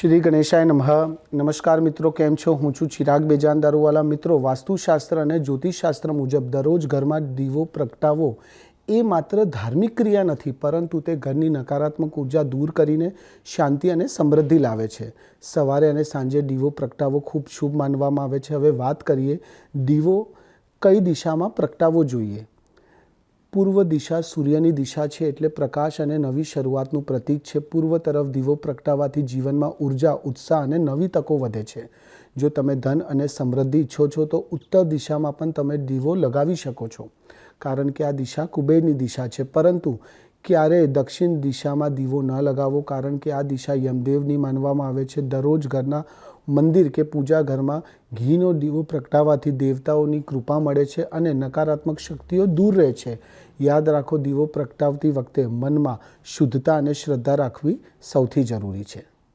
શ્રી ગણેશાય નમઃ. નમસ્કાર મિત્રો, કેમ છો? હું છું ચિરાગ બેજાન, દારૂવાલા. મિત્રો, વાસ્તુશાસ્ત્ર અને જ્યોતિષશાસ્ત્ર મુજબ દરરોજ ઘરમાં દીવો પ્રગટાવો એ માત્ર ધાર્મિક ક્રિયા નથી, પરંતુ તે ઘરની નકારાત્મક ઊર્જા દૂર કરીને શાંતિ અને સમૃદ્ધિ લાવે છે. સવારે અને સાંજે દીવો પ્રગટાવવો ખૂબ શુભ માનવામાં આવે છે. હવે વાત કરીએ, દીવો કઈ દિશામાં પ્રગટાવવો જોઈએ? પૂર્વ દિશા સૂર્યની દિશા છે એટલે પ્રકાશ અને નવી શરૂઆતનું પ્રતીક છે. પૂર્વ તરફ દીવો પ્રગટાવવાથી જીવનમાં ઊર્જા, ઉત્સાહ અને નવી તકો વધે છે. જો તમે ધન અને સમૃદ્ધિ ઈચ્છો છો તો ઉત્તર દિશામાં પણ તમે દીવો લગાવી શકો છો. કારણ કે આ દિશા કુબેરની દિશા છે. પરંતુ ક્યારેય દક્ષિણ દિશામાં દીવો ન લગાવો કારણ કે આ દિશા યમદેવની માનવામાં આવે છે. દરરોજ ઘરના મંદિર કે પૂજા ઘરમાં ઘીનો દીવો પ્રગટાવવાથી દેવતાઓની કૃપા મળે છે અને નકારાત્મક શક્તિઓ દૂર રહે છે. યાદ રાખો, દીવો પ્રગટાવતી વખતે મનમાં શુદ્ધતા અને શ્રદ્ધા રાખવી સૌથી જરૂરી છે.